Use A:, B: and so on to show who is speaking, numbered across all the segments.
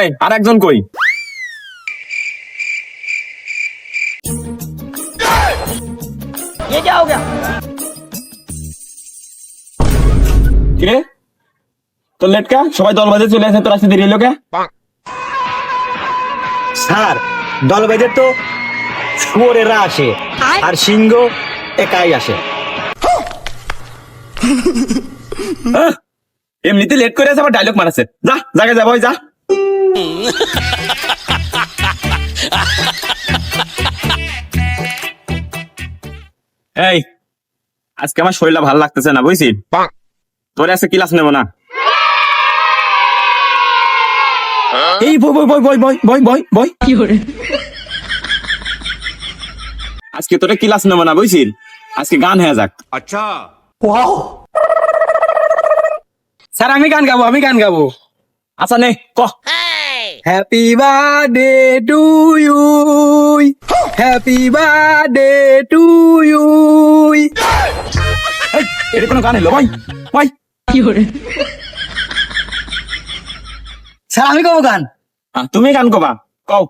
A: এই আর একজন কই কিরে তোর লেটকা? সবাই দল বাজে চলে আসে তোর আসতে দেরি লোকে
B: স্যার দল বাজে তো শুয়োরেরা আসে আর সিংহ একাই আসে।
A: এমনিতে লেট করে আছে আবার ডায়লগ মারাছে যা জায়গায় যাব যা। এই আজকে আমার শরীরটা ভালো লাগতেছে না বুঝছি? তোর আজকে ক্লাস নেব না। এই বই বই বই বই বই বই বই বই। আজকে তোরে ক্লাস নেব না বুঝছি? আজকে গান হয়ে যাক। স্যার আমি গান গাবো আমি গান গাবো। আচ্ছা নে ক। Happy birthday to you happy birthday to you এটা কোনো গান এলো? ভাই ভাই
B: স্যার আমি কব গান?
A: তুমি গান কবা। কও।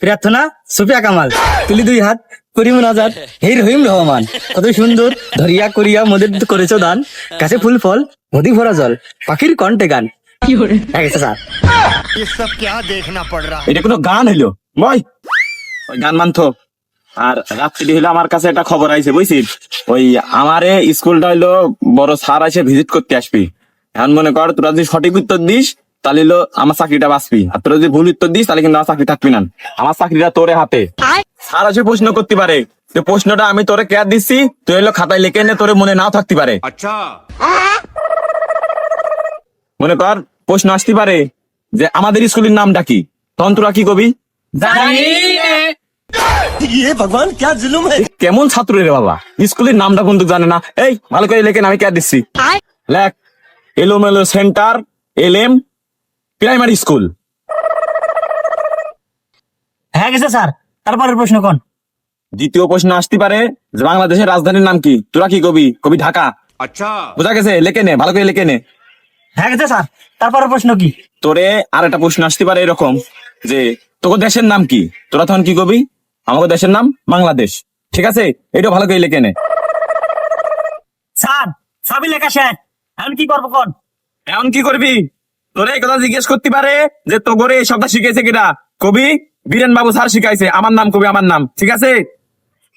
B: প্রার্থনা সুফিয়া কামাল। তুলি দুই হাত করি মনাজাত হে রহিম রহমান। কত সুন্দর ধরিয়া করিয়া মোদের করেছ দান। কাছে ফুল ফল নদী ভরা জল। পাখির কণ্ঠে গান।
A: এটা গান হইল? গান মানতো। আর রাত্রি হইল আমার কাছে একটা খবর আইছে বুঝছিস? ওই আমারে স্কুলটা হইল বড় স্যার ভিজিট করতে আসবি। এখন মনে কর তোরা যদি সঠিক উত্তর দিস তাহলে আমার চাকরিটা বাঁচবি। আর তোরা যদি ভুল উত্তর দিস তাহলে কিন্তু আমার চাকরি থাকবি না। আমার চাকরিটা তোরে হাতে। স্যার আছে প্রশ্ন করতে পারে তো প্রশ্নটা আমি তোরে কেয়ার দিচ্ছি? তুই হইল খাতায় লিখে নে তোরে মনে নাও থাকতে পারে।
C: আচ্ছা।
A: মনে কর প্রশ্ন আসতে পারে যে আমাদের স্কুলের নামটা কি? তখন কি কবি?
C: ইয়ে ভগবান ক্যা জুলুম
A: কেমন ছাত্র রে বাবা? স্কুলের নামটা বন্ধু জানে না? এই ভালো করে লেখেন আমি ক্যা দিচ্ছি। লেখ এলোমেলো centre L M primary school.
B: হ্যাঁ গেছে স্যার। তারপরের প্রশ্ন কোন?
A: দ্বিতীয় প্রশ্ন আসতে পারে যে বাংলাদেশের রাজধানীর নাম কি? তোরা কি কবি? কবি ঢাকা।
C: আচ্ছা।
A: বোঝা গেছে? লেখে নে ভালো করে লেখে নে।
B: হ্যাঁ গেছে স্যার। প্রশ্ন কি?
A: তোরে আর একটা প্রশ্ন আসতে পারে এরকম যে তোকে দেশের নাম কি? তোরা তখন কি কবি আমাকে দেশের নাম বাংলাদেশ। ঠিক আছে? এটা ভালো করে লেখে নে।
B: স্যার সবই লেখা শেষ। এখন কি করব কোন?
A: এখন কি করবি? তোরে এই কথা জিজ্ঞেস করতে পারে যে তো করে এই সবটা শিখেছে কিনা? কবি বীরেন বাবু স্যার শিখাইছে আমার নাম কবি আমার নাম। ঠিক আছে?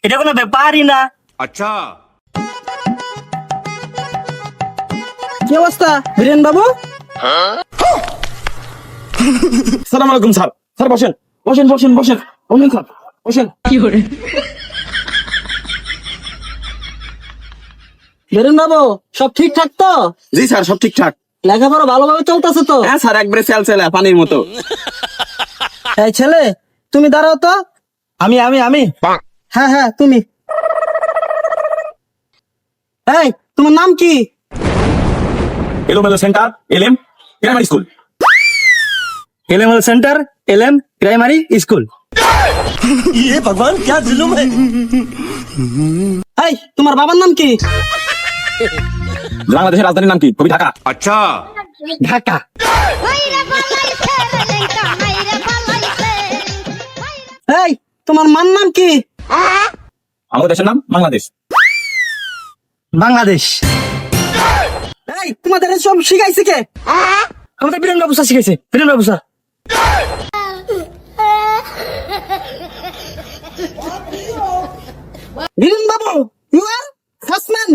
B: এটা কোনো ব্যাপারই না।
C: আচ্ছা।
B: কি অবস্থা বীরেন বাবু
A: সালাম আলাইকুম স্যার। স্যার বসেন। বসেন বসেন বসেন। বসেন স্যার। বসেন।
B: বীরেন বাবু সব ঠিকঠাক তো?
A: জি স্যার সব ঠিকঠাক।
B: লেখাপড়া ভালোভাবে চলতেছে তো?
A: হ্যাঁ স্যার একবারে সেল সেলা পানির মতো।
B: এই ছেলে তুমি দাঁড়াও তো। আমি আমি আমি। হ্যাঁ হ্যাঁ তুমি। এই তোমার নাম কি?
A: এলোমেলো centre LM primary school
B: LML centre LM primary school
C: ये भगवान क्या जुलुम है
B: এই তোমার বাবার নাম কি
A: বাংলাদেশের রাজধানীর নাম কি কবি ঢাকা
C: अच्छा
B: ঢাকা এই তোমার মার নাম কি
A: আমাদের দেশের নাম বাংলাদেশ
B: বাংলাদেশ তোমাদের সব শিখাইছে কে? আমাদের বীরেন বাবু শিখাইছে বীরেন বাবু বীরেন বাবু ইউ আর ফার্স্ট ম্যান